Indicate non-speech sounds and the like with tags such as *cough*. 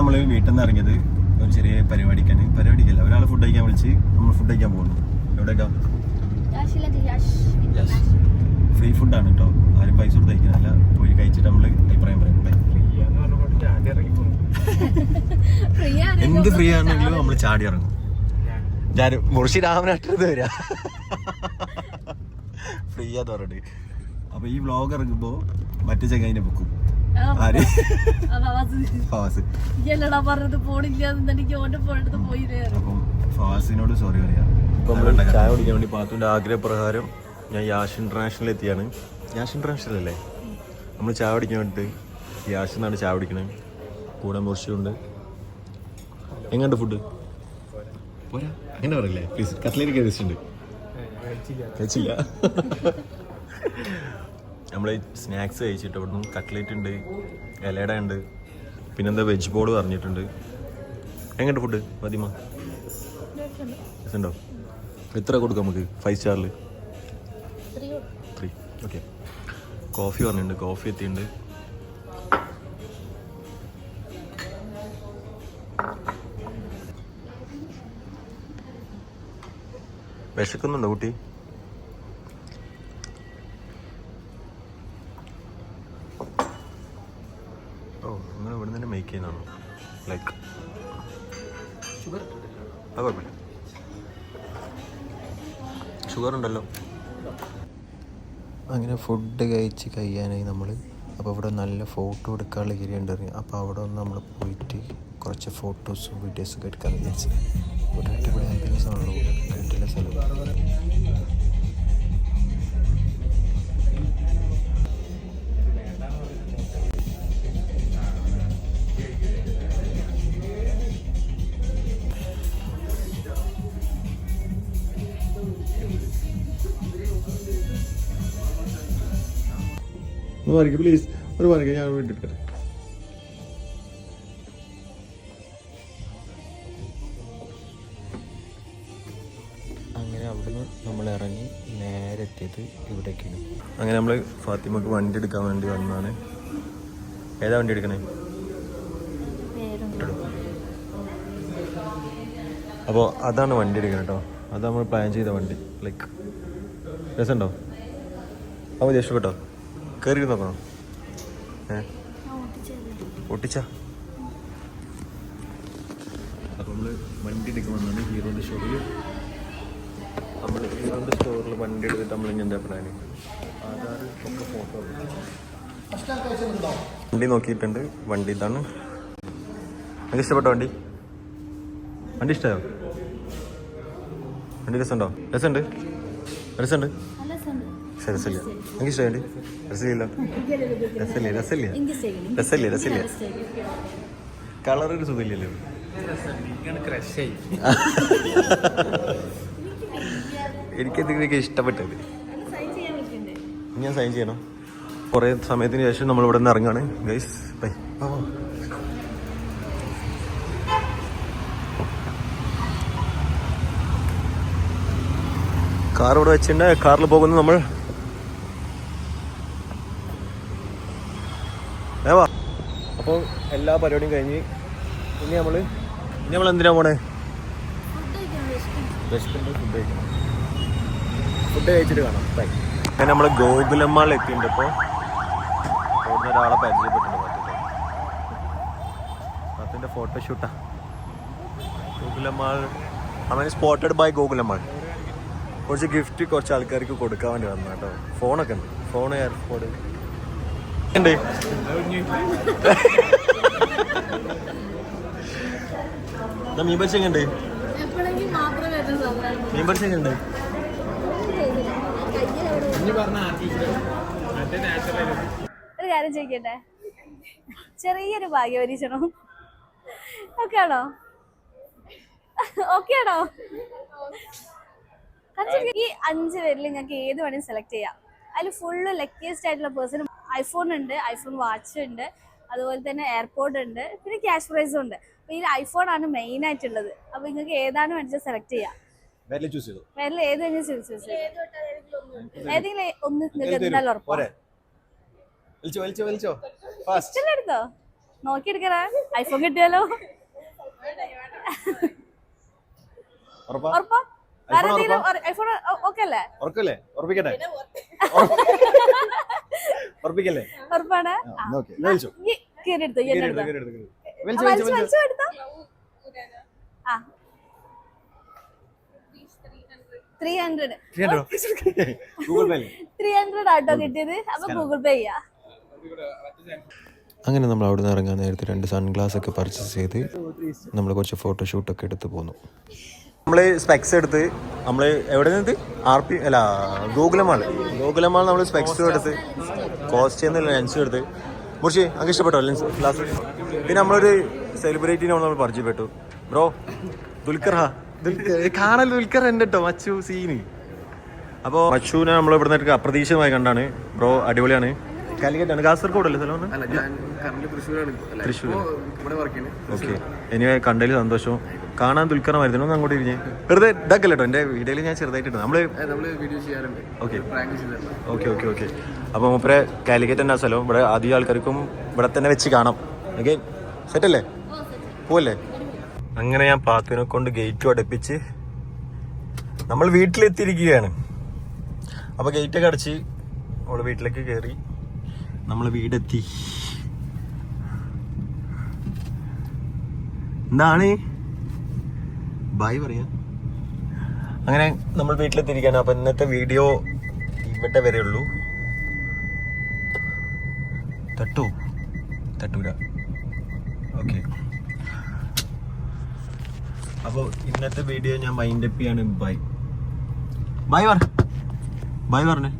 നമ്മൾ വീട്ടിൽ നിന്ന് ഇറങ്ങിയത് ഒരു ചെറിയ പരിപാടിക്കാണ്. പരിപാടിക്കല്ല ഒരാൾ ഫുഡ് കഴിക്കാൻ വിളിച്ച് നമ്മൾ ഫുഡ് കഴിക്കാൻ പോകുന്നു. എവിടേക്കാ? ഫ്രീ ഫുഡാണ് കേട്ടോ ആരും പൈസ കൊടുത്ത് കഴിക്കുന്നില്ല പോയി കഴിച്ചിട്ട് നമ്മൾ അഭിപ്രായം പറയാം. എന്ത് ഫ്രീ ആണെങ്കിലും നമ്മൾ ചാടി ഇറങ്ങും. ഞാൻ മുർഷി രാമനാട്ടത് വരാ. ഫ്രീ ആ പറഞ്ഞിട്ട്. അപ്പൊ ഈ വ്ലോഗ് ഇറങ്ങുമ്പോ മറ്റു ചങ്ങായിനെ വെക്കും. ആര്? *laughs* ഫവാസ് ഇല്ലടാ പറഞ്ഞത് പോണില്ല എനിക്ക് ഓന്റെ പോയിട്ട് പോയി അപ്പം ഫവാസിനോട് സോറി പറയാം. ചായ കുടിക്കാൻ വേണ്ടി പാത്തുവിന്റെ ആഗ്രഹപ്രകാരം ഞാൻ യാഷ് ഇന്റർനാഷണൽ എത്തിയാണ്. യാഷ് ഇന്റർനാഷണൽ അല്ലേ? നമ്മൾ ചായ കുടിക്കാൻ വേണ്ടിട്ട് യാഷ് എന്നാണ് ചായ കുടിക്കണത് കൂടെ മുർഷിയുണ്ട് എങ്ങനെയുണ്ട് ഫുഡ് പോരാ. അങ്ങനെ പറയില്ലേ? പ്ലീസ് കട്ട്ലേറ്റ് കഴിച്ചിട്ടുണ്ട് കഴിച്ചില്ല. *laughs* നമ്മൾ സ്നാക്സ് കഴിച്ചിട്ട് അവിടുന്ന് കട്ട്ലേറ്റ് ഉണ്ട് ഇലയുടെ ഉണ്ട് പിന്നെന്താ വെജ് ബോർഡ് പറഞ്ഞിട്ടുണ്ട്. എങ്ങനെയുണ്ട് ഫുഡ് മതിമ? ഉണ്ടോ എത്ര കൊടുക്കാം നമുക്ക്? ഫൈവ് സ്റ്റാറിൽ ത്രീ ഓക്കെ കോഫി പറഞ്ഞിട്ടുണ്ട് കോഫി എത്തിയിട്ടുണ്ട്. വിശക്കുന്നുണ്ടോ കുട്ടി? ലൈക്ക് അത് കുഴപ്പമില്ല. ഷുഗർ ഉണ്ടല്ലോ. അങ്ങനെ ഫുഡ് കഴിച്ച് കഴിയാനായി നമ്മൾ അപ്പോൾ അവിടെ നല്ല ഫോട്ടോ എടുക്കാനുള്ള ഏരിയ ഉണ്ടായിരുന്നു അപ്പോൾ അവിടെ ഒന്ന് നമ്മൾ പോയിട്ട് കുറച്ച് ഫോട്ടോസും വീഡിയോസും ഒക്കെ എടുക്കാൻ വിചാരിച്ചു. ഒരു അടിപൊളി ആംബിയൻസ് ആണല്ലോ വീട്ടിലെ സ്ഥലം ഒന്ന് വരയ്ക്ക് പ്ലീസ് ഒരു വരയ്ക്ക് ഞാൻ വേണ്ടിയിട്ട് അങ്ങനെ അവിടുന്ന് നമ്മൾ ഇറങ്ങി നേരെ എത്തിയത് ഇവിടേക്കാണ്. അങ്ങനെ നമ്മൾ ഫാത്തിമക്ക് വണ്ടി എടുക്കാൻ വേണ്ടി വന്നതാണ്. ഏതാ വണ്ടി എടുക്കണേ? അപ്പോൾ അതാണ് വണ്ടി എടുക്കുന്നത് കേട്ടോ അത് നമ്മൾ പ്ലാൻ ചെയ്ത വണ്ടി. ലൈക്ക് രസമുണ്ടോ അപ്പോൾ ഇഷ്ടപ്പെട്ടോ? കയറി നോക്കണോ ഏ? ഒട്ടിച്ച. അപ്പോൾ നമ്മൾ വണ്ടി എടുക്കാൻ വന്നാണ് ഹീറോന്റെ സ്റ്റോറിൽ നമ്മൾ ഹീറോന്റെ സ്റ്റോറിൽ വണ്ടി എടുത്തിട്ട് നമ്മൾ ഇനി എന്താ പ്ലാന് ആധാർ ഒക്കെ ഫോട്ടോ വണ്ടി നോക്കിയിട്ടുണ്ട്. വണ്ടി ഇതാണ്. നിങ്ങൾക്ക് ഇഷ്ടപ്പെട്ടോ വണ്ടി? വണ്ടി ഇഷ്ടമായോ വണ്ടി രസമുണ്ടോ? രസമുണ്ട്? രസമുണ്ട്? ശരി രസമില്ല. എനിക്ക് ഇഷ്ടമായി രസമില്ല. രസമില്ല രസമില്ല. രസമില്ല രസമില്ല. കളർ ഒരു സുഖമില്ലല്ലോ. എനിക്ക് എന്തെങ്കിലുമൊക്കെ ഇഷ്ടപ്പെട്ടത്? ഞാൻ സൈൻ ചെയ്യണം. കുറേ സമയത്തിന് ശേഷം നമ്മൾ ഇവിടെ നിന്ന് ഇറങ്ങാണ് ഗൈസ് ബൈ കാർ ഇവിടെ വെച്ചിട്ടുണ്ട്. കാറിൽ പോകുന്നത് നമ്മൾ ഏവാ അപ്പോൾ എല്ലാ പരിപാടിയും കഴിഞ്ഞ് ഇനി നമ്മൾ ഇനി നമ്മൾ എന്തിനാ പോണേ? ഫുഡ് കഴിക്കണം. ഫുഡ് കഴിച്ചിട്ട് കാണാം. ബൈ അങ്ങനെ നമ്മൾ ഗോകുലമ്മാളിൽ എത്തിയിട്ടുണ്ട് ഇപ്പോൾ ഓടുന്ന ഒരാളെ പരിചയപ്പെട്ടിട്ടുണ്ട് അതിന്റെ ഫോട്ടോ ഷൂട്ടാ ഗോകുലമ്മാൾ. അവന് സ്പോട്ടഡ് ബൈ ഗോകുലമ്മാൾ. കുറച്ച് ഗിഫ്റ്റ് കുറച്ച് ആൾക്കാർക്ക് കൊടുക്കാൻ വേണ്ടി വന്നു കേട്ടോ. ഫോണൊക്കെ ഉണ്ട്. ഫോൺ എയർപോഡ് ഉണ്ട് മീൻ പരിചയം ഉണ്ട്. മാത്രമേ വരുന്ന സാധനം മീൻ പരിചയം ഉണ്ട്. ഒരു കാര്യം ചോദിക്കട്ടെ? ചെറിയൊരു ഭാഗ്യപരീക്ഷണം ഓക്കെ ആണോ? ഓക്കെ ആണോ? ഈ അഞ്ച് പേരിൽ ഞങ്ങൾക്ക് ഏത് വേണമെങ്കിലും സെലക്ട് ചെയ്യാം. അതിൽ ഫുള്ള് ലക്കിയസ്റ്റ് ആയിട്ടുള്ള പേഴ്സൺ ഐഫോൺ ഉണ്ട് ഐഫോൺ വാച്ച് ഉണ്ട് അതുപോലെ തന്നെ എയർപോർട്ട് ഉണ്ട് പിന്നെ ക്യാഷ് പ്രൈസും ഉണ്ട്. അപ്പൊ ഈ ഐഫോൺ ആണ് മെയിൻ ആയിട്ടുള്ളത്. അപ്പൊ നിങ്ങൾക്ക് ഏതാണ് വേണ്ടത് സെലക്ട് ചെയ്യാം. വേറെ ഏത് ചൂസ് ഏതെങ്കിലും ഒന്ന് നിങ്ങൾക്ക് എന്തായാലും ഉറപ്പാണ് എടുത്തോ ഐഫോൺ കിട്ടിയാലോ? ഉറപ്പാ? ഉറക്കല്ലേ? ഉറപ്പിക്കട്ടെ? ഉറപ്പിക്കല്ലേ? ഉറപ്പാണ്? Three hundred? ത്രീ ഹൺഡ്രഡ് ആട്ടോ കിട്ടിയത്. അപ്പൊ ഗൂഗിൾ പേ ചെയ്യാ. അങ്ങനെ നമ്മൾ അവിടെ നിന്ന് ഇറങ്ങാൻ നേരത്തെ രണ്ട് സൺഗ്ലാസ് ഒക്കെ പർച്ചേസ് ചെയ്ത് നമ്മൾ കുറച്ച് ഫോട്ടോഷൂട്ടൊക്കെ എടുത്ത് പോന്നു. നമ്മൾ സ്പെക്സ് എടുത്ത് നമ്മൾ എവിടെ നിന്ന് ആർ പി അല്ല ഗോകുലമാൾ ഗോകുലമാൾ നമ്മൾ സ്പെക്സ് എടുത്ത് കോസ്റ്റ് ചെയ്യുന്ന ലെൻസ് എടുത്ത്. മുറിച്ച് അങ്ങ് ഇഷ്ടപ്പെട്ടോ ലെൻസ് ഗ്ലാസ് പിന്നെ നമ്മളൊരു സെലിബ്രിറ്റിനെ നമ്മൾ പരിചയപ്പെട്ടു. ബ്രോ ദുൽഖർ ഹാ. ദുൽഖർ കാണൽ ദുൽഖർ എന്റെ കേട്ടോ മച്ചു സീന്. അപ്പോൾ മച്ചുവിനെ നമ്മൾ ഇവിടെ നിന്ന് അപ്രതീക്ഷിതമായി കണ്ടാണ്. ബ്രോ അടിപൊളിയാണ്. കാലിക്കറ്റാണ്. കാസർഗോഡ് അല്ലേ സ്ഥലം അല്ല ഞാൻ കറന്റ് തൃശ്ശൂരാണ്. അല്ല, ഇവിടെ വർക്ക് ചെയ്യുന്നത് ഓക്കെ എനിവേ കണ്ടതിൽ സന്തോഷം. കാണാൻ ദുൽഖറമായിരുന്നു ഒന്ന് അങ്ങോട്ട് ഇരിഞ്ഞ് വെറുതെ ഇതാക്കല്ലോ എന്റെ എന്റെ വീഡിയോയിൽ ഞാൻ ചെറുതായിട്ട് നമ്മൾ ഓക്കെ ഓക്കെ ഓക്കെ ഓക്കെ അപ്പോൾ മൂപ്പരെ കാലിക്കറ്റ് തന്നെ സ്ഥലം ഇവിടെ അധികം ആൾക്കാർക്കും ഇവിടെ തന്നെ വെച്ച് കാണാം. ഓക്കെ സെറ്റല്ലേ പോവല്ലേ? അങ്ങനെ ഞാൻ പാത്തുവിനെ കൊണ്ട് ഗേറ്റ് അടുപ്പിച്ച് നമ്മൾ വീട്ടിലെത്തിയിരിക്കുകയാണ്. അപ്പോൾ ഗേറ്റൊക്കെ അടച്ച് അവൾ വീട്ടിലേക്ക് കയറി നമ്മൾ വീടെത്തി. എന്താണ്? ബായ് പറയാ. അങ്ങനെ നമ്മൾ വീട്ടിലെത്തിയിരിക്കുകയാണ് അപ്പം ഇന്നത്തെ വീഡിയോ ഇവിടെ ഉള്ളൂ. തട്ടു. തട്ടൂല. ഓക്കെ. അപ്പോൾ ഇന്നത്തെ വീഡിയോ ഞാൻ മൈൻഡ് അപ്പ് ചെയ്യാണ്. ബൈ ബൈ പറ. ബൈ പറഞ്ഞേ.